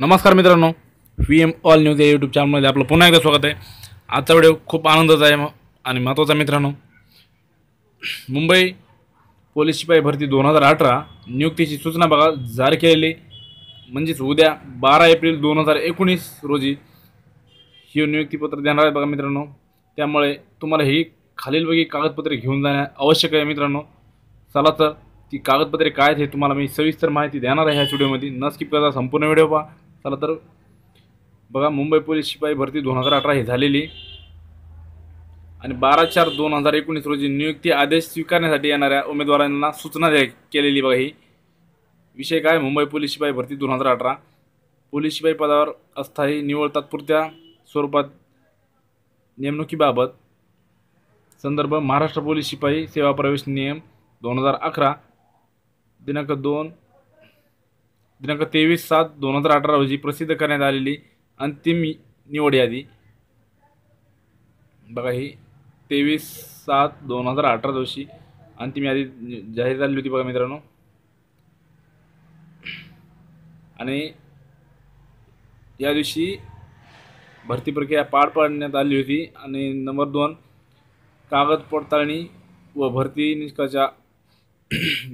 नमस्कार मित्रांनो V M all news या यूट्यूब चॅनलमध्ये आपलं पुन्हा एकदा स्वागत आहे. आजचा व्हिडिओ खूप आनंदाचा आहे आणि महत्त्वाचा मित्रांनो. मुंबई पोलीस शिपाई भरती दोन हजार अठरा नियुक्तीची सूचना बघा जारी केलेली. म्हणजेच उद्या बारा एप्रिल दोन हजार एकोणीस रोजी ही नियुक्तीपत्र देणार आहे बघा मित्रांनो. त्यामुळे तुम्हाला ही खालीलपैकी कागदपत्रे घेऊन जाणे आवश्यक आहे मित्रांनो. चला तर ती कागदपत्रे काय आहेत हे तुम्हाला मी सविस्तर माहिती देणार आहे ह्या व्हिडिओमध्ये न स्किप करता संपूर्ण व्हिडिओ पहा. चला तर बघा मुंबई पोलीस शिपाई भरती दोन हजार अठरा ही झालेली. आणि बारा चार दोन हजार एकोणीस रोजी नियुक्ती आदेश स्वीकारण्यासाठी येणाऱ्या उमेदवारांना सूचना द्या केलेली बघा ही. विषय काय? मुंबई पोलीस शिपाई भरती दोन हजार अठरा. पोलीस शिपाई पदावर अस्थायी निवड तात्पुरत्या स्वरूपात नेमणुकीबाबत संदर्भ महाराष्ट्र पोलीस शिपाई सेवा प्रवेश नियम दोन हजार अकरा दिनांक दोन दिनांक तेवीस सात दोन हजार अठरा रोजी प्रसिद्ध करण्यात आलेली अंतिम निवड यादी. बघा ही तेवीस सात दोन हजार अठरा दिवशी अंतिम यादी जाहीर झाली होती बघा मित्रांनो. आणि या दिवशी भरती प्रक्रिया पार पाडण्यात आली होती आणि नंबर दोन कागद पडताळणी व भरती निष्काच्या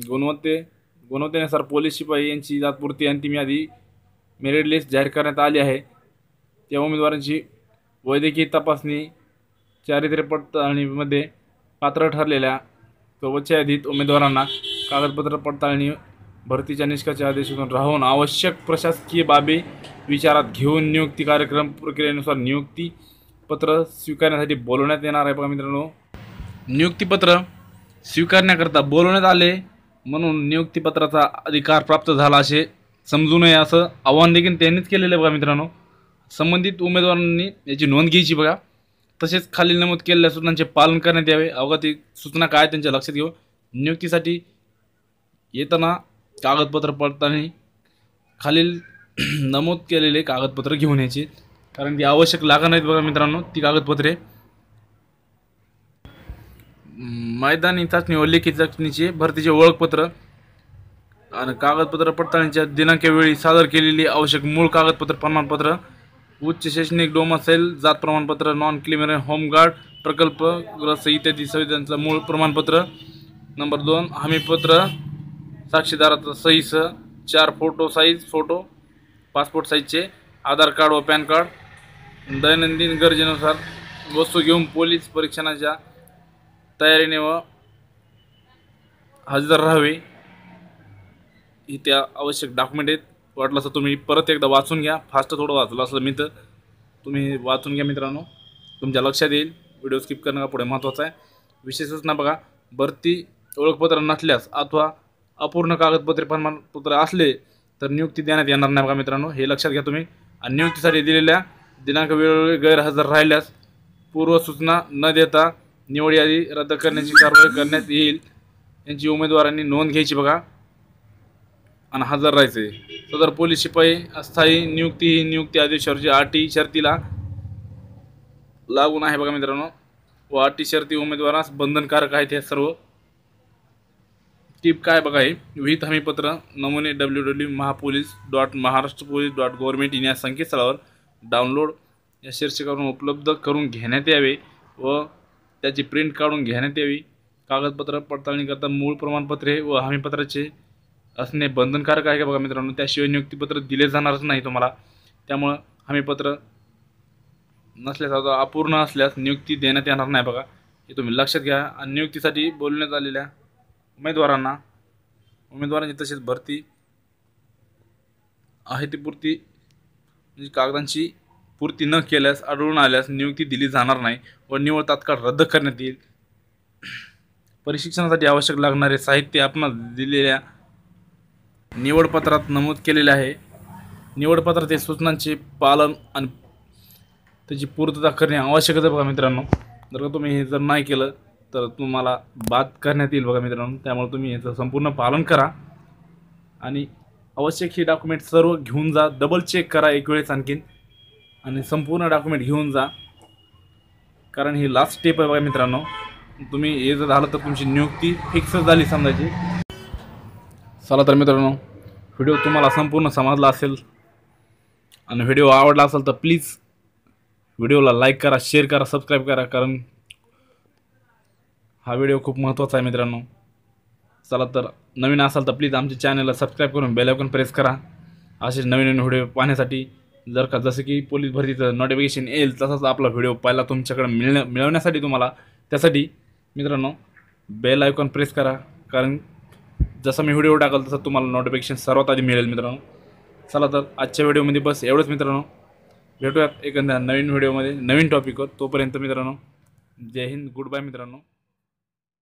गुणवत्ते गुणवत्तेनुसार पोलीस शिपाई यांची तात्पुरती अंतिम यादी मेरिट लिस्ट जाहीर करण्यात आली आहे. त्या उमेदवारांची वैद्यकीय तपासणी चारित्र्य पडताळणीमध्ये पात्र ठरलेल्या सोबतच्या यादीत उमेदवारांना कागदपत्र पडताळणी भरतीच्या निष्काच्या आदेशातून राहून आवश्यक प्रशासकीय बाबी विचारात घेऊन नियुक्ती कार्यक्रम प्रक्रियेनुसार नियुक्ती पत्र स्वीकारण्यासाठी बोलवण्यात येणार आहे. बघा मित्रांनो नियुक्तीपत्र स्वीकारण्याकरता बोलवण्यात आले. म्हणून नियुक्तीपत्राचा अधिकार प्राप्त झाला असे समजू नये असं आव्हान देखील त्यांनीच केलेलं आहे बघा मित्रांनो. संबंधित उमेदवारांनी याची नोंद घ्यायची बघा. तसेच खालील नमूद केलेल्या सूचनांचे पालन करण्यात यावे. अवघा सूचना काय त्यांच्या लक्षात घेऊ नियुक्तीसाठी येताना कागदपत्र पडताना खालील नमूद केलेले कागदपत्र घेऊन यायची. कारण ती आवश्यक लागणार आहेत बघा मित्रांनो ती कागदपत्रे. मैदानी चाचणी व लेखी चाचणीचे भरतीचे ओळखपत्र आणि कागदपत्र पडताळणीच्या दिनांकावेळी सादर केलेली आवश्यक मूळ कागदपत्र प्रमाणपत्र उच्च शैक्षणिक डोमासाईल जात प्रमाणपत्र नॉन क्लिमिनर होमगार्ड प्रकल्प ग्रस्त इत्यादी सुविधांचं मूळ प्रमाणपत्र. नंबर दोन हमीपत्र साक्षीदाराचा सहीसह चार फोटो साईज फोटो पासपोर्ट साईजचे आधार कार्ड व पॅन कार्ड. दैनंदिन गरजेनुसार वस्तू घेऊन पोलीस परीक्षणाच्या तयारीने व हजर राहावे. ही त्या आवश्यक डॉक्युमेंट आहेत. वाटलं असं तुम्ही परत एकदा वाचून घ्या. फास्ट थोडं वाचलं असं मी तर. तुम्ही वाचून घ्या मित्रांनो. तुमच्या लक्षात येईल. व्हिडिओ स्किप करणं पुढे महत्त्वाचं आहे. विशेषच ना बघा भरती ओळखपत्र नसल्यास अथवा अपूर्ण कागदपत्रे प्रमाणपत्र असले तर नियुक्ती देण्यात येणार नाही बघा मित्रांनो. हे लक्षात घ्या तुम्ही. आणि नियुक्तीसाठी दिलेल्या दिनांक वेळोवेळी गैरहजर राहिल्यास पूर्वसूचना न देता निवड यादी रद्द करण्याची कारवाई करण्यात येईल. यांची उमेदवारांनी नोंद घ्यायची बघा. आणि हजर राहायचे. सदर पोलीस शिपाई अस्थायी नियुक्ती ही नियुक्ती आदेशावरची अटी शर्तीला लागून आहे बघा मित्रांनो. व अटी शर्ती उमेदवारास बंधनकारक आहेत हे सर्व. टीप काय बघा हे. विहित हमीपत्र नमुने W W Mahapolice dot Maharashtra police dot government in या संकेतस्थळावर डाउनलोड या शीर्षकावरून उपलब्ध करून घेण्यात यावे व त्याची प्रिंट काढून घेण्यात यावी. कागदपत्र पडताळणीकरता मूळ प्रमाणपत्रे व हमीपत्राचे असणे बंधनकारक आहे का बघा मित्रांनो? त्याशिवाय नियुक्तीपत्र दिले जाणारच नाही तुम्हाला. त्यामुळं हमीपत्र नसल्यास अथवा अपूर्ण असल्यास नियुक्ती देण्यात येणार नाही बघा. हे तुम्ही लक्षात घ्या. आणि नियुक्तीसाठी बोलण्यात आलेल्या उमेदवारांना उमेदवारांची तसेच भरती आहे ती पुरती. म्हणजे कागदांची पूर्ती न केल्यास आढळून आल्यास नियुक्ती दिली जाणार नाही व निवड तात्काळ रद्द करण्यात येईल. प्रशिक्षणासाठी आवश्यक लागणारे साहित्य आपण दिलेल्या निवडपत्रात नमूद केलेले आहे. निवडपत्रात सूचनांचे पालन आणि त्याची पूर्तता करणे आवश्यकच आहे बघा मित्रांनो. जर का तुम्ही हे जर नाही केलं तर तुम्हाला बाद करण्यात येईल बघा मित्रांनो. त्यामुळे तुम्ही याचं संपूर्ण पालन करा आणि आवश्यक हे डॉक्युमेंट सर्व घेऊन जा. डबल चेक करा एक वेळेस आणखीन. आणि संपूर्ण डॉक्युमेंट घेऊन जा. कारण ही लास्ट स्टेप आहे बघा मित्रांनो. तुम्ही हे जर झालं तर तुमची नियुक्ती फिक्स झाली समजायची चला तर मित्रांनो व्हिडिओ तुम्हाला संपूर्ण समजला असेल. आणि व्हिडिओ आवडला असेल तर प्लीज व्हिडिओला लाईक करा शेअर करा सबस्क्राईब करा कारण हा व्हिडिओ खूप महत्त्वाचा आहे मित्रांनो. चला तर नवीन असाल तर प्लीज आमच्या चॅनलला सबस्क्राईब करून बेल प्रेस करा. असेच नवीन नवीन व्हिडिओ पाहण्यासाठी जर का जसं की पोलीस भरतीचं नोटिफिकेशन येईल तसाच आपला व्हिडिओ पहिला तुमच्याकडे मिळण्या मिळवण्यासाठी तुम्हाला. त्यासाठी मित्रांनो बेल आयकॉन प्रेस करा. कारण जसं मी व्हिडिओ टाकल तसं तुम्हाला नोटिफिकेशन सर्वात आधी मिळेल मित्रांनो. चला तर आजच्या व्हिडिओमध्ये बस एवढंच मित्रांनो. भेटूयात एखाद्या नवीन व्हिडिओमध्ये नवीन टॉपिकवर तोपर्यंत मित्रांनो जय हिंद गुड बाय मित्रांनो.